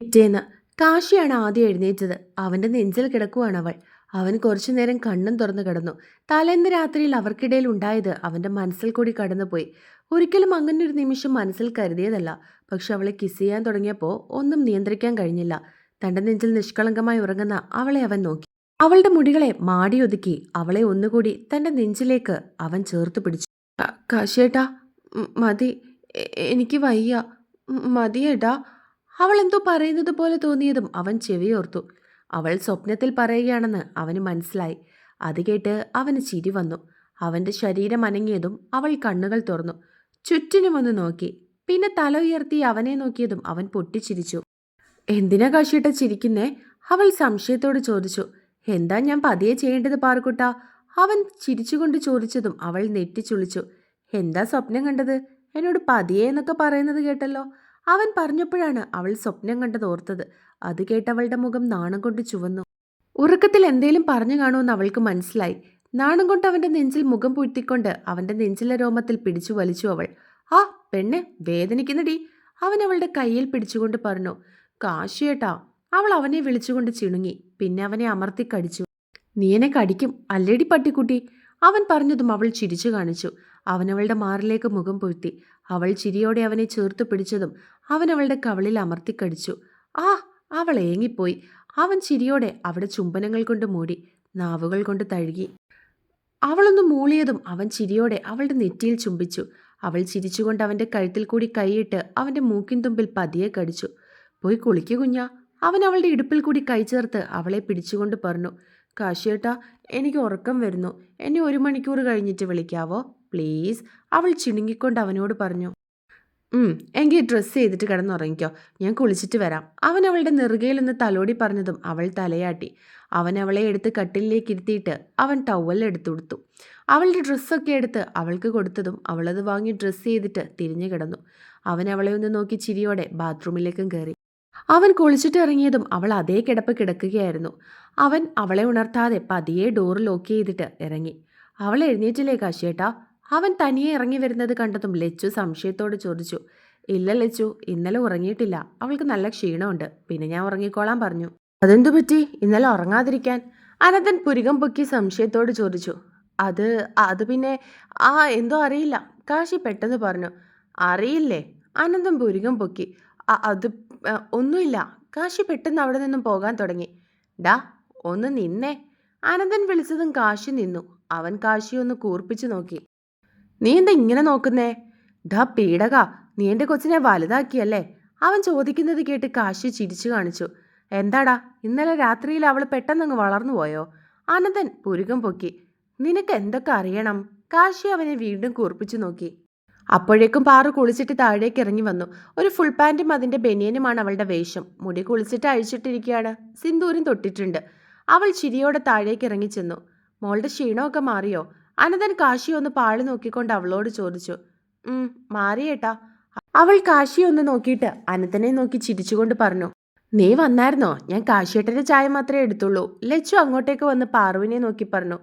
പിറ്റേന്ന് കാശിയാണ് ആദ്യം എഴുന്നേറ്റത്. അവന്റെ നെഞ്ചിൽ കിടക്കുവാണ് അവൾ. അവൻ കുറച്ചു നേരം കണ്ണും തുറന്നു കിടന്നു. തലേന്ന് രാത്രിയിൽ അവർക്കിടയിൽ ഉണ്ടായത് അവന്റെ മനസ്സിൽ കൂടി കടന്നുപോയി. ഒരിക്കലും അങ്ങനെ ഒരു നിമിഷം മനസ്സിൽ കരുതിയതല്ല. പക്ഷെ അവളെ കിസ് ചെയ്യാൻ തുടങ്ങിയപ്പോൾ ഒന്നും നിയന്ത്രിക്കാൻ കഴിഞ്ഞില്ല. തന്റെ നെഞ്ചിൽ നിഷ്കളങ്കമായി ഉറങ്ങുന്ന അവളെ അവൻ നോക്കി. അവളുടെ മുടികളെ മാടിയൊതുക്കി അവളെ ഒന്നുകൂടി തന്റെ നെഞ്ചിലേക്ക് അവൻ ചേർത്ത് പിടിച്ചു. "ക- കാശിയേട്ടാ മതി. എനിക്ക് വയ്യ. മതിയേട്ടാ. അവൾ എന്തോ പറയുന്നത് പോലെ തോന്നിയതും അവൻ ചെവിയോർത്തു അവൾ സ്വപ്നത്തിൽ പറയുകയാണെന്ന് അവന് മനസ്സിലായി. അത് കേട്ട് അവന് ചിരി വന്നു. അവന്റെ ശരീരം അനങ്ങിയതും അവൾ കണ്ണുകൾ തുറന്നു. ചുറ്റിനുമൊന്ന് നോക്കി. പിന്നെ തല ഉയർത്തി അവനെ നോക്കിയതും അവൻ പൊട്ടിച്ചിരിച്ചു. എന്തിനാ കാശിയിട്ട ചിരിക്കുന്നേ? അവൾ സംശയത്തോട് ചോദിച്ചു. എന്താ ഞാൻ പതിയെ ചെയ്യേണ്ടത് പാർക്കുട്ട അവൻ ചിരിച്ചുകൊണ്ട് ചോദിച്ചതും അവൾ നെറ്റിച്ചുളിച്ചു. എന്താ സ്വപ്നം കണ്ടത്? എന്നോട് പതിയെ എന്നൊക്കെ പറയുന്നത് കേട്ടല്ലോ. അവൻ പറഞ്ഞപ്പോഴാണ് അവൾ സ്വപ്നം കണ്ടത് ഓർത്തത്. അത് കേട്ടവളുടെ മുഖം നാണം കൊണ്ട് ചുവന്നു. ഉറക്കത്തിൽ എന്തേലും പറഞ്ഞു കാണുമെന്ന് അവൾക്ക് മനസ്സിലായി. നാണം കൊണ്ട് അവന്റെ നെഞ്ചിൽ മുഖം പൂഴ്ത്തിക്കൊണ്ട് അവന്റെ നെഞ്ചിലെ രോമത്തിൽ പിടിച്ചു വലിച്ചു അവൾ. ആ പെണ്ണെ വേദനിക്കുന്നടി. അവൻ അവളുടെ കയ്യിൽ പിടിച്ചുകൊണ്ട് പറഞ്ഞു. കാശിയേട്ടാ അവൾ അവനെ വിളിച്ചുകൊണ്ട് ചിണുങ്ങി. പിന്നെ അവനെ അമർത്തി കടിച്ചു. നീ എന്നെ കടിക്കും. അല്ലേടി പട്ടിക്കുട്ടി? അവൻ പറഞ്ഞതും അവൾ ചിരിച്ചു കാണിച്ചു. അവൻ അവളുടെ മാറിലേക്ക് മുഖം പൊഴുത്തി അവൾ ചിരിയോടെ അവനെ ചേർത്ത് പിടിച്ചതും അവനവളുടെ കവളിൽ അമർത്തിക്കടിച്ചു ആ അവൾ ഏങ്ങിപ്പോയി. അവൻ ചിരിയോടെ അവിടെ ചുംബനങ്ങൾ കൊണ്ട് മൂടി നാവുകൾ കൊണ്ട് തഴുകി. അവളൊന്ന് മൂളിയതും അവൻ ചിരിയോടെ അവളുടെ നെറ്റിയിൽ ചുംബിച്ചു. അവൾ ചിരിച്ചുകൊണ്ട് അവന്റെ കഴുത്തിൽ കൂടി കൈയിട്ട് അവന്റെ മൂക്കിൻ തുമ്പിൽ പതിയെ കടിച്ചു. പോയി കുളിക്കു കുഞ്ഞാ. അവൻ അവളുടെ ഇടുപ്പിൽ കൂടി കൈ ചേർത്ത് അവളെ പിടിച്ചുകൊണ്ട് പറഞ്ഞു കാശിയേട്ടാ എനിക്ക് ഉറക്കം വരുന്നു. എന്നെ ഒരു മണിക്കൂർ കഴിഞ്ഞിട്ട് വിളിക്കാവോ? പ്ലീസ്. അവൾ ചിണുങ്ങിക്കൊണ്ട് അവനോട് പറഞ്ഞു എങ്കിൽ ഡ്രസ്സ് ചെയ്തിട്ട് കിടന്നുറങ്ങിക്കോ. ഞാൻ കുളിച്ചിട്ട് വരാം. അവൻ അവളുടെ നെറുകയിൽ നിന്ന് തലോടി പറഞ്ഞതും അവൾ തലയാട്ടി. അവൻ അവളെ എടുത്ത് കട്ടിലിലേക്ക് ഇരുത്തിയിട്ട് അവൻ ടവൽ എടുത്തു കൊടുത്തു. അവളുടെ ഡ്രസ്സൊക്കെ എടുത്ത് അവൾക്ക് കൊടുത്തതും അവളത് വാങ്ങി ഡ്രസ്സ് ചെയ്തിട്ട് തിരിഞ്ഞു കിടന്നു. അവൻ അവളെ ഒന്ന് നോക്കി ചിരിയോടെ ബാത്റൂമിലേക്കും കയറി. അവൻ കുളിച്ചിട്ട് ഇറങ്ങിയതും അവൾ അതേ കിടപ്പ് കിടക്കുകയായിരുന്നു. അവൻ അവളെ ഉണർത്താതെ പതിയെ ഡോറ് ലോക്ക് ചെയ്തിട്ട് ഇറങ്ങി. അവൾ എഴുന്നേറ്റില്ലേ കാശിയേട്ടാ? അവൻ തനിയെ ഇറങ്ങി വരുന്നത് കണ്ടതും ലച്ചു സംശയത്തോട് ചോദിച്ചു ഇല്ല ലച്ചു ഇന്നലെ ഉറങ്ങിയിട്ടില്ല. അവൾക്ക് നല്ല ക്ഷീണമുണ്ട്. പിന്നെ ഞാൻ ഉറങ്ങിക്കോളാൻ പറഞ്ഞു. അതെന്തു പറ്റി? ഇന്നലെ ഉറങ്ങാതിരിക്കാൻ? അനന്തൻ പുരികം പൊക്കി സംശയത്തോട് ചോദിച്ചു അത് അത് പിന്നെ ആ എന്തോ അറിയില്ല. കാശി പെട്ടെന്ന് പറഞ്ഞു അറിയില്ലേ? അനന്തൻ പുരികം പൊക്കി അത് ഒന്നുമില്ല. കാശി പെട്ടെന്ന് അവിടെ നിന്നും പോകാൻ തുടങ്ങി. ഡാ ഒന്ന് നിന്നേ. അനന്തൻ വിളിച്ചതും കാശി നിന്നു. അവൻ കാശി ഒന്ന് കൂർപ്പിച്ചു നോക്കി. നീ എന്താ ഇങ്ങനെ നോക്കുന്നേ? ഡാ പീഡക നീ എന്റെ കൊച്ചിനെ വലുതാക്കിയല്ലേ? അവൻ ചോദിക്കുന്നത് കേട്ട് കാശി ചിരിച്ചു കാണിച്ചു. എന്താടാ ഇന്നലെ രാത്രിയിൽ അവൾ പെട്ടെന്നങ്ങ് വളർന്നു പോയോ? അനന്തൻ പുരുകം പൊക്കി. നിനക്ക് എന്തൊക്കെ അറിയണം? കാശി അവനെ വീണ്ടും കൂർപ്പിച്ചു നോക്കി. അപ്പോഴേക്കും പാറു കുളിച്ചിട്ട് താഴേക്ക് ഇറങ്ങി വന്നു. ഒരു ഫുൾ പാന്റും അതിന്റെ ബനിയനുമാണ് അവളുടെ വേഷം. മുടി കുളിച്ചിട്ട് അഴിച്ചിട്ടിരിക്കുകയാണ് സിന്ദൂരും തൊട്ടിട്ടുണ്ട്. അവൾ ചിരിയോടെ താഴേക്ക് ഇറങ്ങി ചെന്നു. മോളുടെ ക്ഷീണമൊക്കെ മാറിയോ? അനന്തൻ കാശി ഒന്ന് പാളി നോക്കിക്കൊണ്ട് അവളോട് ചോദിച്ചു ഉം മാറിയേട്ടാ. അവൾ കാശി ഒന്ന് നോക്കിയിട്ട് അനന്തനെ നോക്കി ചിരിച്ചുകൊണ്ട് പറഞ്ഞു നീ വന്നായിരുന്നോ? ഞാൻ കാശിയേട്ടന്റെ ചായ മാത്രമേ എടുത്തുള്ളൂ. ലച്ചു അങ്ങോട്ടേക്ക് വന്ന് പാറുവിനെ നോക്കി പറഞ്ഞു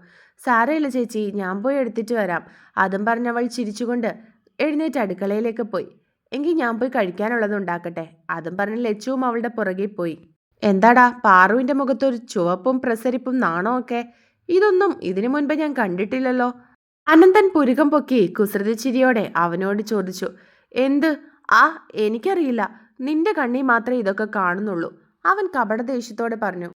സാരമില്ല ചേച്ചി ഞാൻ പോയി എടുത്തിട്ട് വരാം. അതും പറഞ്ഞവൾ ചിരിച്ചുകൊണ്ട് എഴുന്നേറ്റ് അടുക്കളയിലേക്ക് പോയി എങ്കിൽ ഞാൻ പോയി കഴിക്കാനുള്ളത് ഉണ്ടാക്കട്ടെ. അതും പറഞ്ഞ് ലച്ചുവും അവളുടെ പുറകെ പോയി. എന്താടാ പാറുവിന്റെ മുഖത്തൊരു ചുവപ്പും പ്രസരിപ്പും നാണമൊക്കെ ഇതൊന്നും ഇതിനു മുൻപ് ഞാൻ കണ്ടിട്ടില്ലല്ലോ. അനന്തൻ പുരുകം പൊക്കി കുസൃതിച്ചിരിയോടെ അവനോട് ചോദിച്ചു എന്ത്? ആ എനിക്കറിയില്ല. നിന്റെ കണ്ണി മാത്രമേ ഇതൊക്കെ കാണുന്നുള്ളൂ. അവൻ കപട ദേഷ്യത്തോടെ പറഞ്ഞു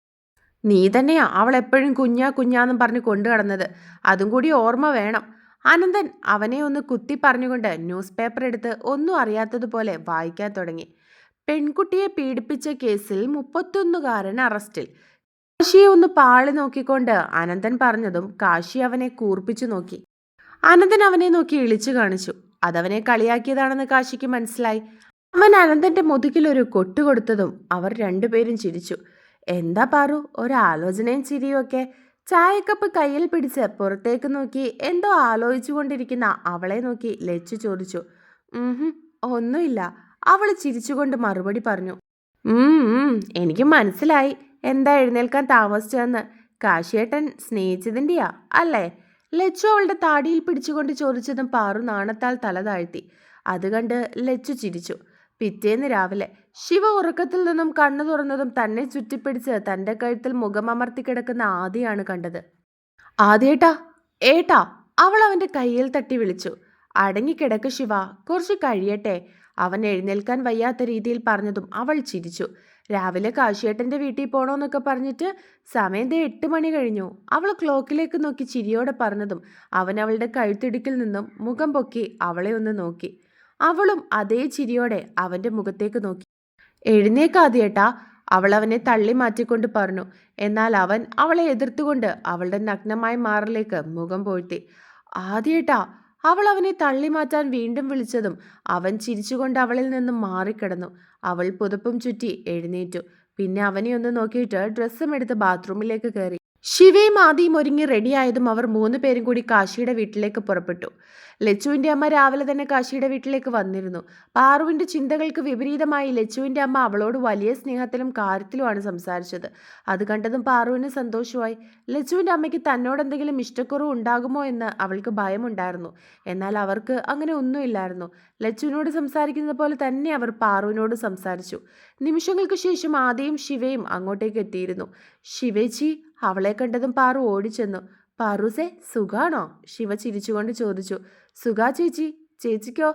നീ തന്നെയാ അവൾ എപ്പോഴും കുഞ്ഞാ കുഞ്ഞാന്നും പറഞ്ഞ് കൊണ്ടു കടന്നത് അതും കൂടി ഓർമ്മ വേണം. അനന്തൻ അവനെ ഒന്ന് കുത്തി പറഞ്ഞുകൊണ്ട് ന്യൂസ് പേപ്പർ എടുത്ത് ഒന്നും അറിയാത്തതുപോലെ വായിക്കാൻ തുടങ്ങി. പെൺകുട്ടിയെ പീഡിപ്പിച്ച കേസിൽ മുപ്പത്തൊന്നുകാരൻ അറസ്റ്റിൽ. കാശിയെ ഒന്ന് പാളി നോക്കിക്കൊണ്ട് അനന്തൻ പറഞ്ഞതും കാശി അവനെ കൂർപ്പിച്ചു നോക്കി. അനന്തൻ അവനെ നോക്കി ഇളിച്ചു കാണിച്ചു. അതവനെ കളിയാക്കിയതാണെന്ന് കാശിക്ക് മനസ്സിലായി. അവൻ അനന്തന്റെ മുതുകിൽ ഒരു കൊട്ടു കൊടുത്തതും അവർ രണ്ടുപേരും ചിരിച്ചു. എന്താ പാറു ഒരാലോചനയും ചിരിയുമൊക്കെ ചായക്കപ്പ് കയ്യിൽ പിടിച്ച് പുറത്തേക്ക് നോക്കി എന്തോ ആലോചിച്ചുകൊണ്ടിരിക്കുന്ന അവളെ നോക്കി ലച്ചു ചോദിച്ചു. ഉം ഒന്നുമില്ല. അവൾ ചിരിച്ചുകൊണ്ട് മറുപടി പറഞ്ഞു. ഉം, എനിക്ക് മനസ്സിലായി. എന്താ എഴുന്നേൽക്കാൻ താമസിച്ചതെന്ന്? കാശിയേട്ടൻ സ്നേഹിച്ചതിന്റെയാ അല്ലേ? ലച്ചു അവളുടെ താടിയിൽ പിടിച്ചുകൊണ്ട് ചോദിച്ചതും പാറു നാണത്താൽ തല താഴ്ത്തി. അത് കണ്ട് ലച്ചു ചിരിച്ചു. പിറ്റേന്ന് രാവിലെ ശിവ ഉറക്കത്തിൽ നിന്നും കണ്ണു തുറന്നതും തന്നെ ചുറ്റിപ്പിടിച്ച് തന്റെ കഴുത്തിൽ മുഖമമർത്തി കിടക്കുന്ന ആദിയാണ് കണ്ടത്. ആദ്യേട്ടാ ഏട്ടാ അവൾ അവന്റെ കയ്യിൽ തട്ടി വിളിച്ചു. അടങ്ങിക്കിടക്ക് ശിവ കുറച്ച് കഴിയട്ടെ? അവൻ എഴുന്നേൽക്കാൻ വയ്യാത്ത രീതിയിൽ പറഞ്ഞതും അവൾ ചിരിച്ചു. രാവിലെ കാശിയേട്ടന്റെ വീട്ടിൽ പോകണമെന്നൊക്കെ പറഞ്ഞിട്ട് സമയം ദേ എട്ട് മണി കഴിഞ്ഞു. അവൾ ക്ലോക്കിലേക്ക് നോക്കി ചിരിയോടെ പറഞ്ഞതും അവൻ അവളുടെ കഴുത്തിടുക്കിൽ നിന്നും മുഖം പൊക്കി അവളെ ഒന്ന് നോക്കി. അവളും അതേ ചിരിയോടെ അവന്റെ മുഖത്തേക്ക് നോക്കി. എഴുന്നേക്കാതിയേട്ടാ അവൾ അവനെ തള്ളി മാറ്റിക്കൊണ്ട് പറഞ്ഞു. എന്നാൽ അവൻ അവളെ എതിർത്തുകൊണ്ട് അവളുടെ നഗ്നമായ മാറിലേക്ക് മുഖം പോഴ്ത്തി. ആദ്യേട്ടാ അവൾ അവനെ തള്ളി മാറ്റാൻ വീണ്ടും വിളിച്ചതും അവൻ ചിരിച്ചുകൊണ്ട് അവളിൽ നിന്നും മാറിക്കിടന്നു. അവൾ പുതപ്പും ചുറ്റി എഴുന്നേറ്റു. പിന്നെ അവനെ ഒന്ന് നോക്കിയിട്ട് ഡ്രസ്സും എടുത്ത് ബാത്റൂമിലേക്ക് കയറി. ശിവയും ആദിയും ഒരുങ്ങി റെഡിയായതും അവർ മൂന്ന് പേരും കൂടി കാശിയുടെ വീട്ടിലേക്ക് പുറപ്പെട്ടു. ലച്ചുവിന്റെ അമ്മ രാവിലെ തന്നെ കാശിയുടെ വീട്ടിലേക്ക് വന്നിരുന്നു. പാറുവിന്റെ ചിന്തകൾക്ക് വിപരീതമായി ലച്ചുവിന്റെ അമ്മ അവളോട് വലിയ സ്നേഹത്തിലും കാര്യത്തിലുമാണ് സംസാരിച്ചത്. അത് കണ്ടതും പാറുവിന് സന്തോഷമായി. ലച്ചുവിന്റെ അമ്മയ്ക്ക് തന്നോട് എന്തെങ്കിലും ഇഷ്ടക്കുറവ് ഉണ്ടാകുമോ എന്ന് അവൾക്ക് ഭയമുണ്ടായിരുന്നു. എന്നാൽ അവർക്ക് അങ്ങനെ ഒന്നുമില്ലായിരുന്നു. ലച്ചുവിനോട് സംസാരിക്കുന്നത് പോലെ തന്നെ അവർ പാറുവിനോട് സംസാരിച്ചു. നിമിഷങ്ങൾക്ക് ശേഷം ആദിയും ശിവയും അങ്ങോട്ടേക്ക് എത്തിയിരുന്നു. ശിവേച്ചി അവളെ കണ്ടതും പാറു ഓടിച്ചെന്നു. പാറുസേ സുഖാണോ? ശിവ ചിരിച്ചുകൊണ്ട് ചോദിച്ചു. സുഖാ ചേച്ചി. ചേച്ചിക്കോ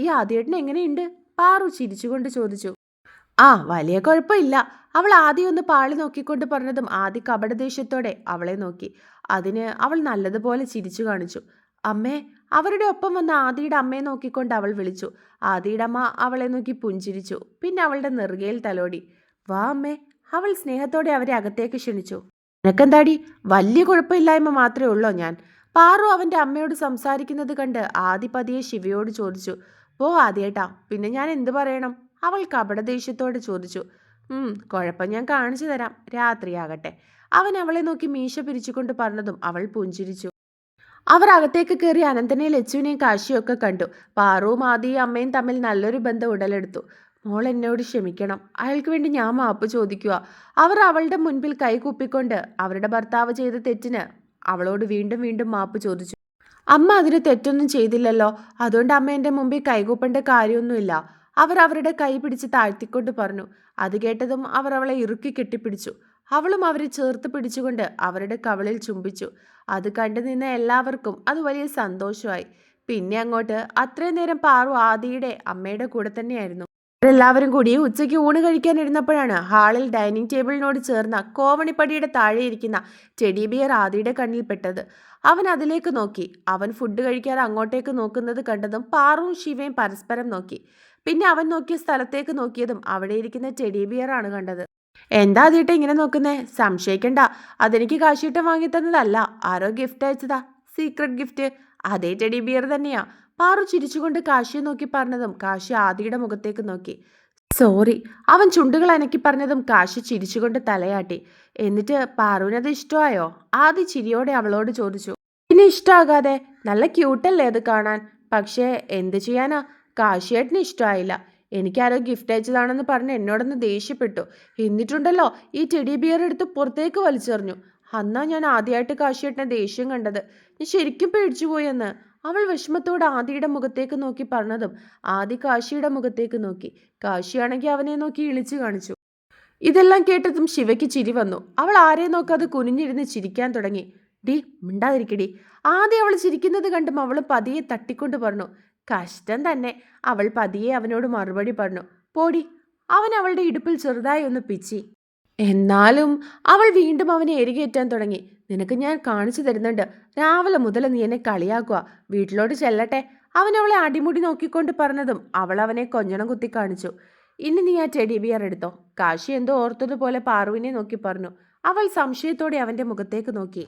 ഈ ആദ്യേട്ടൻ എങ്ങനെയുണ്ട്? പാറു ചിരിച്ചുകൊണ്ട് ചോദിച്ചു. ആ വലിയ കുഴപ്പമില്ല. അവൾ ആദ്യം ഒന്ന് പാളി നോക്കിക്കൊണ്ട് പറഞ്ഞതും ആദ്യ കപടദേഷ്യത്തോടെ അവളെ നോക്കി. അതിന് അവൾ നല്ലതുപോലെ ചിരിച്ചു കാണിച്ചു. അമ്മേ അവരുടെ ഒപ്പം വന്ന ആദിയുടെ അമ്മയെ നോക്കിക്കൊണ്ട് അവൾ വിളിച്ചു. ആദിയുടെ അമ്മ അവളെ നോക്കി പുഞ്ചിരിച്ചു. പിന്നെ അവളുടെ നെറുകയിൽ തലോടി. വാ അമ്മേ. അവൾ സ്നേഹത്തോടെ അവരെ അകത്തേക്ക് ക്ഷണിച്ചു. നിനക്കെന്താടി? വലിയ കുഴപ്പമില്ലായ്മ മാത്രമേ ഉള്ളോ ഞാൻ? പാറു അവന്റെ അമ്മയോട് സംസാരിക്കുന്നത് കണ്ട് ആദി പതിയെ ശിവയോട് ചോദിച്ചു പോ ആദ്യേട്ടാ പിന്നെ ഞാൻ എന്ത് പറയണം? അവൾ കപടദേഷ്യത്തോട് ചോദിച്ചു കുഴപ്പം ഞാൻ കാണിച്ചു തരാം രാത്രിയാകട്ടെ. അവൻ അവളെ നോക്കി മീശ പിരിച്ചുകൊണ്ട് പറഞ്ഞതും അവൾ പുഞ്ചിരിച്ചു. അവർ അകത്തേക്ക് കയറി അനന്തനെ ലച്ചുവിനെയും കാശിയൊക്കെ കണ്ടു. പാറുവും ആദിയും അമ്മയും തമ്മിൽ നല്ലൊരു ബന്ധം ഉടലെടുത്തു. മോൾ എന്നോട് ക്ഷമിക്കണം. അയാൾക്ക് വേണ്ടി ഞാൻ മാപ്പ് ചോദിക്കുക. അവർ അവളുടെ മുൻപിൽ കൈകൂപ്പിക്കൊണ്ട് അവരുടെ ഭർത്താവ് ചെയ്ത തെറ്റിന് അവളോട് വീണ്ടും വീണ്ടും മാപ്പ് ചോദിച്ചു. അമ്മ അതിന് തെറ്റൊന്നും ചെയ്തില്ലല്ലോ. അതുകൊണ്ട് അമ്മ എന്റെ മുമ്പിൽ കൈകൂപ്പേണ്ട കാര്യമൊന്നുമില്ല. അവർ അവരുടെ കൈ പിടിച്ച് താഴ്ത്തിക്കൊണ്ട് പറഞ്ഞു. അത് കേട്ടതും അവർ അവളെ ഇറുക്കി കെട്ടിപ്പിടിച്ചു. അവളും അവരെ ചേർത്ത് പിടിച്ചുകൊണ്ട് അവരുടെ കവളിൽ ചുംബിച്ചു. അത് കണ്ടു നിന്ന എല്ലാവർക്കും അത് വലിയ സന്തോഷമായി. പിന്നെ അങ്ങോട്ട് അത്രയും നേരം പാറു ആദിയുടെ അമ്മയുടെ കൂടെ തന്നെയായിരുന്നു. അവരെല്ലാവരും കൂടി ഉച്ചയ്ക്ക് ഊണ് കഴിക്കാൻ ഇരുന്നപ്പോഴാണ് ഹാളിൽ ഡൈനിങ് ടേബിളിനോട് ചേർന്ന കോവണിപ്പടിയുടെ താഴെ ഇരിക്കുന്ന ടെഡി ബിയർ ആദിയുടെ കണ്ണിൽ പെട്ടത്. അവൻ അതിലേക്ക് നോക്കി. അവൻ ഫുഡ് കഴിക്കാൻ അങ്ങോട്ടേക്ക് നോക്കുന്നത് കണ്ടതും പാറുവും ശിവയും പരസ്പരം നോക്കി. പിന്നെ അവൻ നോക്കിയ സ്ഥലത്തേക്ക് നോക്കിയതും അവിടെ ഇരിക്കുന്ന ടെഡി ബിയർ ആണ് കണ്ടത്. എന്താ അതിട്ട് ഇങ്ങനെ നോക്കുന്നേ? സംശയിക്കണ്ട. അതെനിക്ക് കാശിയിട്ട് വാങ്ങി തന്നതല്ല ആരോ ഗിഫ്റ്റ് അയച്ചതാ. സീക്രട്ട് ഗിഫ്റ്റ് അതേ ടെഡി ബിയർ തന്നെയാ. പാറു ചിരിച്ചുകൊണ്ട് കാശിയെ നോക്കി പറഞ്ഞതും കാശി ആദിയുടെ മുഖത്തേക്ക് നോക്കി. സോറി അവൻ ചുണ്ടുകൾ അനക്കി പറഞ്ഞതും കാശി ചിരിച്ചുകൊണ്ട് തലയാട്ടി. എന്നിട്ട് പാറുവിനത് ഇഷ്ടമായോ? ആദി ചിരിയോടെ അവളോട് ചോദിച്ചു. പിന്നെ ഇഷ്ടമാകാതെ നല്ല ക്യൂട്ടല്ലേ അത് കാണാൻ? പക്ഷേ എന്ത് ചെയ്യാനാ? കാശിയേട്ടന് ഇഷ്ടമായില്ല എനിക്കാരോ ഗിഫ്റ്റ് അയച്ചതാണെന്ന് പറഞ്ഞ് എന്നോടൊന്ന് ദേഷ്യപ്പെട്ടു. എന്നിട്ടുണ്ടല്ലോ ഈ ടെഡി ബിയർ എടുത്ത് പുറത്തേക്ക് വലിച്ചെറിഞ്ഞു. അന്നാ ഞാൻ ആദ്യമായിട്ട് കാശിയേട്ടനെ ദേഷ്യം കണ്ടത്. ഞാൻ ശരിക്കും പേടിച്ചു പോയെന്ന്. അവൾ വിഷമത്തോടെ ആദിയുടെ മുഖത്തേക്ക് നോക്കി പറഞ്ഞതും ആദി കാശിയുടെ മുഖത്തേക്ക് നോക്കി. കാശിയാണെങ്കിൽ അവനെ നോക്കി ഇളിച്ചു കാണിച്ചു. ഇതെല്ലാം കേട്ടതും ശിവയ്ക്ക് ചിരി വന്നു. അവൾ ആരെ നോക്കാതെ കുനിഞ്ഞിരുന്ന് ചിരിക്കാൻ തുടങ്ങി. ഡി മിണ്ടാതിരിക്കടി. ആദ്യം അവൾ ചിരിക്കുന്നത് കണ്ടും അവൾ പതിയെ തട്ടിക്കൊണ്ട് പറഞ്ഞു. കഷ്ടം തന്നെ. അവൾ പതിയെ അവനോട് മറുപടി പറഞ്ഞു. പോടി അവൻ അവളുടെ ഇടുപ്പിൽ ചെറുതായി ഒന്ന് പിച്ചി. എന്നാലും അവൾ വീണ്ടും അവനെ എരികേറ്റാൻ തുടങ്ങി. നിനക്ക് ഞാൻ കാണിച്ചു തരുന്നുണ്ട്. രാവിലെ മുതൽ നീ എന്നെ കളിയാക്കുക. വീട്ടിലോട്ട് ചെല്ലട്ടെ. അവൻ അവളെ അടിമുടി നോക്കിക്കൊണ്ട് പറഞ്ഞതും അവൾ അവനെ കൊഞ്ഞണം കുത്തി കാണിച്ചു. ഇനി നീ ആ ടെഡി ബിയർ എടുത്തോ. കാശി എന്തോ ഓർത്തതുപോലെ പാറുവിനെ നോക്കി പറഞ്ഞു. അവൾ സംശയത്തോടെ അവന്റെ മുഖത്തേക്ക് നോക്കി.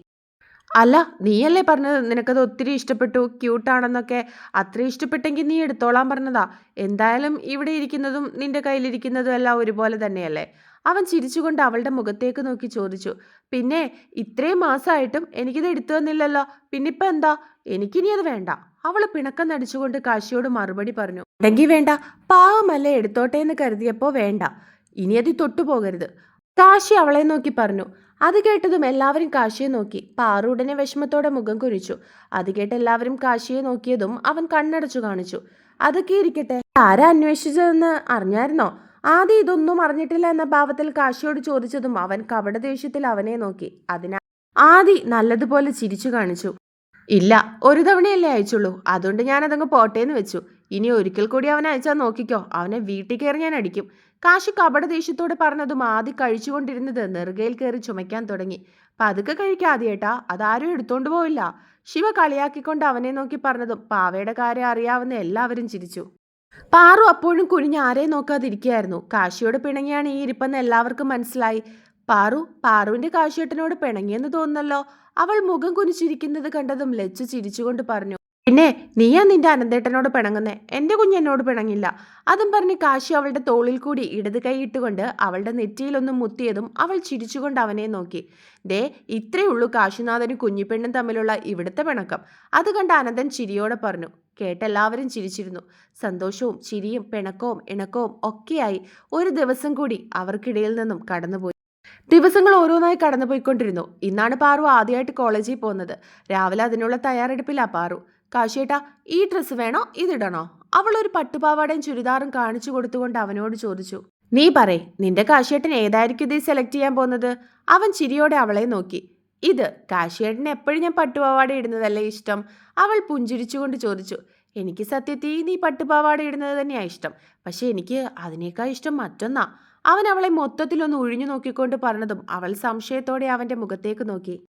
അല്ല നീയല്ലേ പറഞ്ഞത് നിനക്കത് ഒത്തിരി ഇഷ്ടപ്പെട്ടു ക്യൂട്ടാണെന്നൊക്കെ? അത്ര ഇഷ്ടപ്പെട്ടെങ്കിൽ നീ എടുത്തോളാൻ പറഞ്ഞതാ. എന്തായാലും ഇവിടെ ഇരിക്കുന്നതും നിന്റെ കയ്യിലിരിക്കുന്നതും എല്ലാം ഒരുപോലെ തന്നെയല്ലേ? അവൻ ചിരിച്ചുകൊണ്ട് അവളുടെ മുഖത്തേക്ക് നോക്കി ചോദിച്ചു പിന്നെ ഇത്രയും മാസമായിട്ടും എനിക്കിത് എടുത്തു തന്നില്ലല്ലോ പിന്നിപ്പം എന്താ? എനിക്കിനി അത് വേണ്ട. അവൾ പിണക്കം നടിച്ചുകൊണ്ട് കാശിയോട് മറുപടി പറഞ്ഞു ഉണ്ടെങ്കിൽ വേണ്ട പാവമല്ലേ എടുത്തോട്ടെ എന്ന് കരുതിയപ്പോൾ വേണ്ട ഇനി അത് തൊട്ടുപോകരുത് കാശി അവളെ നോക്കി പറഞ്ഞു അത് കേട്ടതും എല്ലാവരും കാശിയെ നോക്കി പാറു ഉടനെ വിഷമത്തോടെ മുഖം കുരിച്ചു അത് കേട്ട് എല്ലാവരും കാശിയെ നോക്കിയതും അവൻ കണ്ണടച്ചു കാണിച്ചു അതൊക്കെ ഇരിക്കട്ടെ ആരാ അന്വേഷിച്ചതെന്ന് അറിഞ്ഞായിരുന്നോ? ആദ്യം ഇതൊന്നും അറിഞ്ഞിട്ടില്ല എന്ന ഭാവത്തിൽ കാശിയോട് ചോദിച്ചതും അവൻ കപട ദേഷ്യത്തിൽ അവനെ നോക്കി. അതിനാൽ ആദി നല്ലതുപോലെ ചിരിച്ചു കാണിച്ചു. ഇല്ല ഒരു തവണയല്ലേ അയച്ചുള്ളൂ. അതുകൊണ്ട് ഞാൻ അതങ്ങ് പോട്ടേന്ന് വെച്ചു. ഇനി ഒരിക്കൽ കൂടി അവൻ അയച്ചാൽ നോക്കിക്കോ. അവനെ വീട്ടിൽ കയറി ഞാൻ അടിക്കും. കാശി കപട ദേഷ്യത്തോടെ പറഞ്ഞതും ആദി കഴിച്ചുകൊണ്ടിരുന്നത് നെറുകയിൽ കയറി ചുമയ്ക്കാൻ തുടങ്ങി. പതുക്കെ കഴിക്കാതിയേട്ടാ അതാരും എടുത്തോണ്ട് പോയില്ല ശിവ കളിയാക്കിക്കൊണ്ട് അവനെ നോക്കി പറഞ്ഞതും പാവയുടെ കാര്യം അറിയാവുന്ന എല്ലാവരും ചിരിച്ചു. പാറു അപ്പോഴും കുനിഞ്ഞ് ആരെയും നോക്കാതിരിക്കുകയായിരുന്നു. കാശിയോട് പിണങ്ങിയാണ് ഈ ഇരിപ്പെന്ന് എല്ലാവർക്കും മനസ്സിലായി. പാറു പാറുവിന്റെ കാശിയേട്ടനോട് പിണങ്ങിയെന്ന് തോന്നുന്നല്ലോ. അവൾ മുഖം കുനിച്ചിരിക്കുന്നത് കണ്ടതും ലച്ചു ചിരിച്ചുകൊണ്ട് പറഞ്ഞു. പിന്നെ നീയാ നിന്റെ അനന്തേട്ടനോട് പിണങ്ങുന്നേ? എന്റെ കുഞ്ഞ് എന്നോട് പിണങ്ങില്ല. അതും പറഞ്ഞ് കാശി അവളുടെ തോളിൽ കൂടി ഇടത് കൈ ഇട്ടുകൊണ്ട് അവളുടെ നെറ്റിയിലൊന്നും മുത്തിയതും അവൾ ചിരിച്ചുകൊണ്ട് അവനെ നോക്കി. ദേ ഇത്രയേ ഉള്ളൂ കാശിനാഥനും കുഞ്ഞിപ്പെണ്ണും തമ്മിലുള്ള ഇവിടുത്തെ പിണക്കം. അത് കണ്ട് അനന്തൻ ചിരിയോടെ പറഞ്ഞു. കേട്ടെല്ലാവരും ചിരിച്ചിരുന്നു. സന്തോഷവും ചിരിയും പിണക്കവും ഇണക്കവും ഒക്കെയായി ഒരു ദിവസം കൂടി അവർക്കിടയിൽ നിന്നും കടന്നുപോയി. ദിവസങ്ങൾ ഓരോന്നായി കടന്നുപോയിക്കൊണ്ടിരുന്നു. ഇന്നാണ് പാറു ആദ്യമായിട്ട് കോളേജിൽ പോകുന്നത്. രാവിലെ അതിനുള്ള തയ്യാറെടുപ്പിലാ പാറു. കാശിയേട്ടാ ഈ ഡ്രസ്സ് വേണോ? ഇതിടണോ? അവൾ ഒരു പട്ടുപാവാടയും ചുരിദാറും കാണിച്ചു കൊടുത്തുകൊണ്ട് അവനോട് ചോദിച്ചു. നീ പറയ് നിന്റെ കാശിയേട്ടൻ ഏതായിരിക്കും ഇത് സെലക്ട് ചെയ്യാൻ പോകുന്നത്? അവൻ ചിരിയോടെ അവളെ നോക്കി. ഇത് കാശിയേട്ടന് എപ്പോഴും ഞാൻ പട്ടുപാവാട ഇടുന്നതല്ലേ ഇഷ്ടം? അവൾ പുഞ്ചിരിച്ചുകൊണ്ട് ചോദിച്ചു. എനിക്ക് സത്യത്തിൽ നീ പട്ടുപാവാട ഇടുന്നത് തന്നെയാണ് ഇഷ്ടം. പക്ഷേ എനിക്ക് അതിനേക്കാൾ ഇഷ്ടം മറ്റൊന്നാ. അവൻ അവളെ മൊത്തത്തിലൊന്ന് ഒഴിഞ്ഞു നോക്കിക്കൊണ്ട് പറഞ്ഞതും അവൾ സംശയത്തോടെ അവന്റെ മുഖത്തേക്ക് നോക്കി.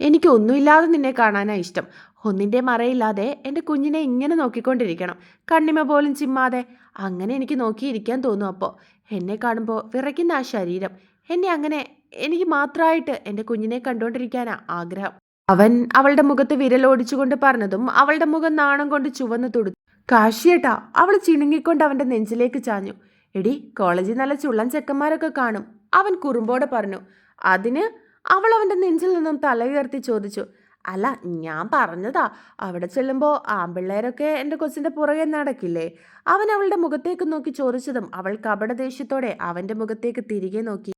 എനിക്ക് ഒന്നുമില്ലാതെ നിന്നെ കാണാനാണ് ഇഷ്ടം. ഒന്നിന്റെ മറയില്ലാതെ എന്റെ കുഞ്ഞിനെ ഇങ്ങനെ നോക്കിക്കൊണ്ടിരിക്കണം. കണ്ണിമ പോലും ചിമ്മാതെ. അങ്ങനെ എനിക്ക് നോക്കിയിരിക്കാൻ തോന്നും അപ്പോൾ എന്നെ കാണുമ്പോൾ വിറയ്ക്കുന്ന ആ ശരീരം. എന്നെ അങ്ങനെ എനിക്ക് മാത്രമായിട്ട് എന്റെ കുഞ്ഞിനെ കണ്ടുകൊണ്ടിരിക്കാനാ ആഗ്രഹം. അവൻ അവളുടെ മുഖത്ത് വിരലോടിച്ചുകൊണ്ട് പറഞ്ഞതും അവളുടെ മുഖം നാണം കൊണ്ട് ചുവന്നു തൊടുത്തു കാശിയേട്ടാ അവൾ ചിണുങ്ങിക്കൊണ്ട് അവന്റെ നെഞ്ചിലേക്ക് ചാഞ്ഞു. എടി കോളേജിൽ നല്ല ചുള്ളൻ ചെക്കന്മാരൊക്കെ കാണും. അവൻ കുറുമ്പോടെ പറഞ്ഞു അതിന് അവൾ അവന്റെ നെഞ്ചിൽ നിന്നും തലയുയർത്തി ചോദിച്ചു അല്ല ഞാൻ പറഞ്ഞതാ അവിടെ ചെല്ലുമ്പോൾ ആമ്പിള്ളേരൊക്കെ എന്റെ കൊച്ചിന്റെ പുറകെ നടക്കില്ലേ? അവൻ അവളുടെ മുഖത്തേക്ക് നോക്കി ചോദിച്ചതും അവൾ കപട ദേഷ്യത്തോടെ അവന്റെ മുഖത്തേക്ക് തിരികെ നോക്കി.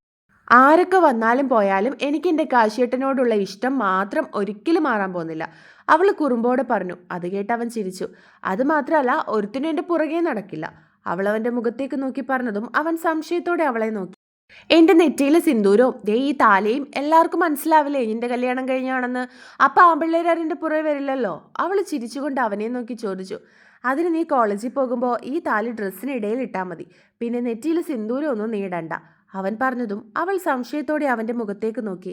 ആരൊക്കെ വന്നാലും പോയാലും എനിക്ക് എന്റെ കാശിയേട്ടനോടുള്ള ഇഷ്ടം മാത്രം ഒരിക്കലും മാറാൻ പോകുന്നില്ല. അവൾ കുറുമ്പോടെ പറഞ്ഞു അത് കേട്ട് അവൻ ചിരിച്ചു. അത് മാത്രമല്ല ഒരുത്തിനും എന്റെ പുറകെ നടക്കില്ല. അവൾ അവന്റെ മുഖത്തേക്ക് നോക്കി പറഞ്ഞതും അവൻ സംശയത്തോടെ അവളെ നോക്കി. എന്റെ നെറ്റിയിലെ സിന്ദൂരവും ദേ ഈ താലയും എല്ലാവർക്കും മനസ്സിലാവില്ലേ? നിന്റെ കല്യാണം കഴിഞ്ഞാണെന്ന്. അപ്പം ആമ്പിള്ളേർ അതിന്റെ പുറകെ വരില്ലല്ലോ? അവൾ ചിരിച്ചുകൊണ്ട് അവനെ നോക്കി ചോദിച്ചു. അതിന് നീ കോളേജിൽ പോകുമ്പോൾ ഈ താലി ഡ്രസ്സിന് ഇടയിൽ ഇട്ടാൽ മതി. പിന്നെ നെറ്റിയിലെ സിന്ദൂരം ഒന്നും നീ ഇടണ്ട. അവൻ പറഞ്ഞതും അവൾ സംശയത്തോടെ അവന്റെ മുഖത്തേക്ക് നോക്കി.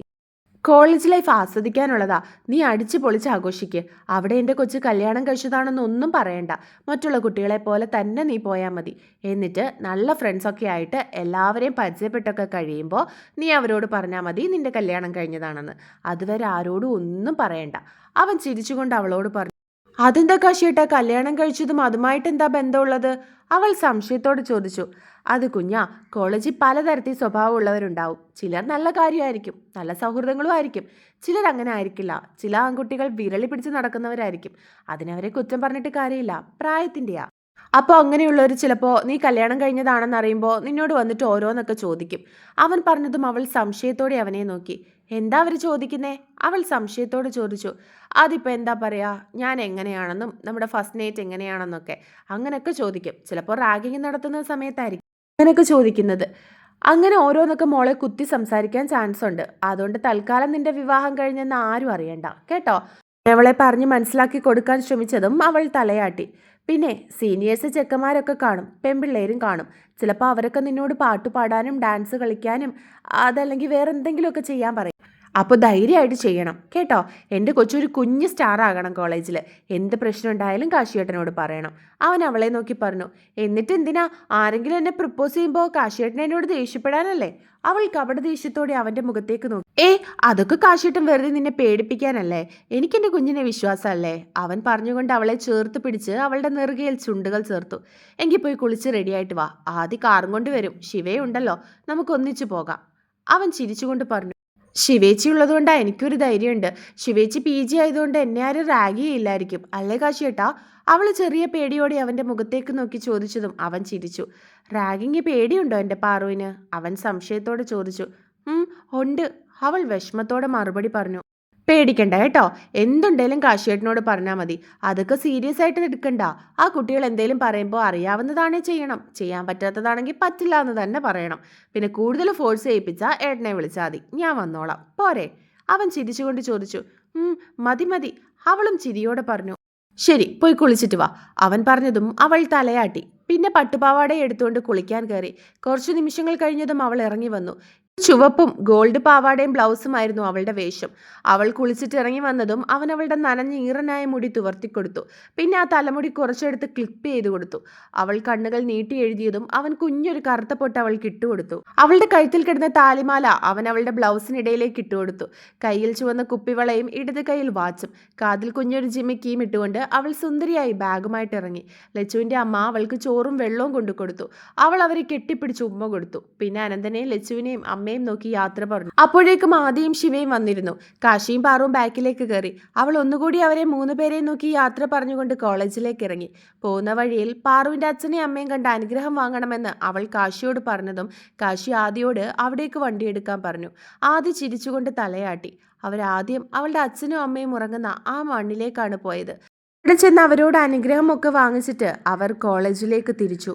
കോളേജ് ലൈഫ് ആസ്വദിക്കാനുള്ളതാ. നീ അടിച്ചു പൊളിച്ച് ആഘോഷിക്ക്. അവിടെ എന്റെ കൊച്ചു കല്യാണം കഴിച്ചതാണെന്നൊന്നും പറയണ്ട. മറ്റുള്ള കുട്ടികളെ പോലെ തന്നെ നീ പോയാൽ മതി. എന്നിട്ട് നല്ല ഫ്രണ്ട്സൊക്കെ ആയിട്ട് എല്ലാവരെയും പരിചയപ്പെട്ടൊക്കെ കഴിയുമ്പോൾ നീ അവരോട് പറഞ്ഞാൽ മതി നിന്റെ കല്യാണം കഴിഞ്ഞതാണെന്ന്. അതുവരെ ആരോടും ഒന്നും പറയണ്ട. അവൻ ചിരിച്ചുകൊണ്ട് അവളോട് പറഞ്ഞു അതെന്താ കാശിയേട്ടാ? കല്യാണം കഴിച്ചതും അതുമായിട്ട് എന്താ ബന്ധമുള്ളത്? അവൾ സംശയത്തോട് ചോദിച്ചു. അത് കുഞ്ഞാ കോളേജിൽ പലതരത്തിൽ സ്വഭാവമുള്ളവരുണ്ടാവും ചിലർ നല്ല കാര്യമായിരിക്കും നല്ല സൗഹൃദങ്ങളും ആയിരിക്കും. ചിലർ അങ്ങനെ ആയിരിക്കില്ല. ചില ആൺകുട്ടികൾ വിരളി പിടിച്ച് നടക്കുന്നവരായിരിക്കും. അതിനവരെ കുറ്റം പറഞ്ഞിട്ട് കാര്യമില്ല. പ്രായത്തിന്റെയാ അപ്പോൾ അങ്ങനെയുള്ളവർ ചിലപ്പോൾ നീ കല്യാണം കഴിഞ്ഞതാണെന്ന് അറിയുമ്പോൾ നിന്നോട് വന്നിട്ട് ഓരോന്നൊക്കെ ചോദിക്കും. അവൻ പറഞ്ഞതും അവൾ സംശയത്തോടെ അവനെ നോക്കി. എന്താ അവർ ചോദിക്കുന്നേ? അവൾ സംശയത്തോട് ചോദിച്ചു. അതിപ്പോൾ എന്താ പറയുക ഞാൻ എങ്ങനെയാണെന്നും നമ്മുടെ ഫസ്റ്റ് നൈറ്റ് എങ്ങനെയാണെന്നൊക്കെ. അങ്ങനെയൊക്കെ ചോദിക്കും. ചിലപ്പോൾ റാഗിങ് നടത്തുന്ന സമയത്തായിരിക്കും. അങ്ങനെയൊക്കെ ചോദിക്കുന്നത്. അങ്ങനെ ഓരോന്നൊക്കെ മോളെ കുത്തി സംസാരിക്കാൻ ചാൻസ് ഉണ്ട്. അതുകൊണ്ട് തൽക്കാലം നിന്റെ വിവാഹം കഴിഞ്ഞെന്ന് ആരും അറിയണ്ട. കേട്ടോ? അവളെ പറഞ്ഞ് മനസ്സിലാക്കി കൊടുക്കാൻ ശ്രമിച്ചതും അവൾ തലയാട്ടി. പിന്നെ സീനിയേഴ്സ് ചെക്കന്മാരൊക്കെ കാണും പെൺപിള്ളേരും കാണും. ചിലപ്പോൾ അവരൊക്കെ നിന്നോട് പാട്ട് പാടാനും ഡാൻസ് കളിക്കാനും അതല്ലെങ്കിൽ വേറെ എന്തെങ്കിലുമൊക്കെ ചെയ്യാൻ പറയും. അപ്പോൾ ധൈര്യമായിട്ട് ചെയ്യണം. കേട്ടോ? എന്റെ കൊച്ചൊരു കുഞ്ഞ് സ്റ്റാർ ആകണം കോളേജിൽ എന്ത് പ്രശ്നം ഉണ്ടായാലും കാശിയേട്ടനോട് പറയണം. അവൻ അവളെ നോക്കി പറഞ്ഞു എന്നിട്ട് എന്തിനാ ആരെങ്കിലും എന്നെ പ്രപ്പോസ് ചെയ്യുമ്പോൾ കാശിയേട്ടൻ എന്നോട് ദേഷ്യപ്പെടാനല്ലേ? അവൾ കപട ദേഷ്യത്തോടെ അവന്റെ മുഖത്തേക്ക് നോക്കി ഏ അതൊക്കെ കാശിയേട്ടൻ വെറുതെ നിന്നെ പേടിപ്പിക്കാനല്ലേ? എനിക്കെന്റെ കുഞ്ഞിനെ വിശ്വാസമല്ലേ? അവൻ പറഞ്ഞുകൊണ്ട് അവളെ ചേർത്ത് പിടിച്ച് അവളുടെ നെറുകയിൽ ചുണ്ടുകൾ ചേർത്തു. എങ്കിൽ പോയി കുളിച്ച് റെഡിയായിട്ട് വാ. ആദ്യ കാറും കൊണ്ട് വരും. ശിവയുണ്ടല്ലോ. നമുക്ക് ഒന്നിച്ചു പോകാം. അവൻ ചിരിച്ചുകൊണ്ട് പറഞ്ഞു ശിവേച്ചി ഉള്ളതുകൊണ്ടാണ് എനിക്കൊരു ധൈര്യമുണ്ട്. ശിവേച്ചി പി ജി ആയതുകൊണ്ട് എന്നെ ആരും റാഗ് ചെയ്യില്ലായിരിക്കും. അല്ലേ കാശിയേട്ടാ? അവൾ ചെറിയ പേടിയോടെ അവന്റെ മുഖത്തേക്ക് നോക്കി ചോദിച്ചതും അവൻ ചിരിച്ചു. റാഗിങ് പേടിയുണ്ടോ എന്റെ പാറുവിന്? അവൻ സംശയത്തോടെ ചോദിച്ചു. ഉണ്ട്. അവൾ വിഷമത്തോടെ മറുപടി പറഞ്ഞു. പേടിക്കണ്ട കേട്ടോ. എന്തുണ്ടെങ്കിലും കാശിയേട്ടനോട് പറഞ്ഞാൽ മതി. അതൊക്കെ സീരിയസ് ആയിട്ട് എടുക്കണ്ട. ആ കുട്ടികൾ എന്തേലും പറയുമ്പോൾ അറിയാവുന്നതാണേ ചെയ്യണം. ചെയ്യാൻ പറ്റാത്തതാണെങ്കിൽ പറ്റില്ല എന്ന് തന്നെ പറയണം. പിന്നെ കൂടുതൽ ഫോഴ്സ് ചെയ്യിപ്പിച്ചാൽ ഏട്ടനെ വിളിച്ചാൽ മതി. ഞാൻ വന്നോളാം. പോരെ. അവൻ ചിരിച്ചുകൊണ്ട് ചോദിച്ചു. "ഉം, മതി മതി. അവളും ചിരിയോടെ പറഞ്ഞു. ശരി പോയി കുളിച്ചിട്ട് വാ. അവൻ പറഞ്ഞതും അവൾ തലയാട്ടി. പിന്നെ പട്ടുപാവാടയെ എടുത്തുകൊണ്ട് കുളിക്കാൻ കയറി. കുറച്ചു നിമിഷങ്ങൾ കഴിഞ്ഞതും അവൾ ഇറങ്ങി വന്നു. ചുവപ്പും ഗോൾഡ് പാവാടയും ബ്ലൗസുമായിരുന്നു അവളുടെ വേഷം. അവൾ കുളിച്ചിട്ട് ഇറങ്ങി വന്നതും അവൻ അവളുടെ നനഞ്ഞ ഈറനായ മുടി തുവർത്തിക്കൊടുത്തു പിന്നെ ആ തലമുടി കുറച്ചെടുത്ത് ക്ലിപ്പ് ചെയ്തു കൊടുത്തു. അവൾ കണ്ണുകൾ നീട്ടി എഴുതിയതും അവൻ കുഞ്ഞൊരു കറുത്ത പൊട്ട് അവൾക്ക് ഇട്ടുകൊടുത്തു അവളുടെ കഴുത്തിൽ കിടന്ന താലിമാല അവൻ അവളുടെ ബ്ലൗസിനിടയിലേക്ക് ഇട്ടുകൊടുത്തു കയ്യിൽ ചുവന്ന കുപ്പിവളയും ഇടത് കൈയിൽ വാച്ചും കാതിൽ കുഞ്ഞൊരു ജിമ്മിക്കിയും ഇട്ടുകൊണ്ട് അവൾ സുന്ദരിയായി ബാഗുമായിട്ട് ഇറങ്ങി. ലച്ചുവിന്റെ അമ്മ അവൾക്ക് ചോറും വെള്ളവും കൊണ്ടു കൊടുത്തു. അവൾ അവരെ കെട്ടിപ്പിടിച്ച് ഉമ്മ കൊടുത്തു. പിന്നെ അനന്തനെയും ലച്ചുവിനെയും അമ്മയും നോക്കി യാത്ര പറഞ്ഞു. അപ്പോഴേക്കും ആദിയും ശിവയും വന്നിരുന്നു. കാശിയും പാറും ബാക്കിലേക്ക് കയറി. അവൾ ഒന്നുകൂടി അവരെ മൂന്ന് പേരെയും നോക്കി യാത്ര പറഞ്ഞുകൊണ്ട് കോളേജിലേക്ക് ഇറങ്ങി. പോകുന്ന വഴിയിൽ പാറുവിന്റെ അച്ഛനെയും അമ്മയും കണ്ട് അനുഗ്രഹം വാങ്ങണമെന്ന് അവൾ കാശിയോട് പറഞ്ഞതും കാശി ആദിയോട് അവിടേക്ക് വണ്ടിയെടുക്കാൻ പറഞ്ഞു. ആദി ചിരിച്ചുകൊണ്ട് തലയാട്ടി. അവരാദ്യം അവളുടെ അച്ഛനും അമ്മയും ഉറങ്ങുന്ന ആ മണ്ണിലേക്കാണ് പോയത്. അവിടെ ചെന്ന് അവരോട് അനുഗ്രഹമൊക്കെ വാങ്ങിച്ചിട്ട് അവർ കോളേജിലേക്ക് തിരിച്ചു.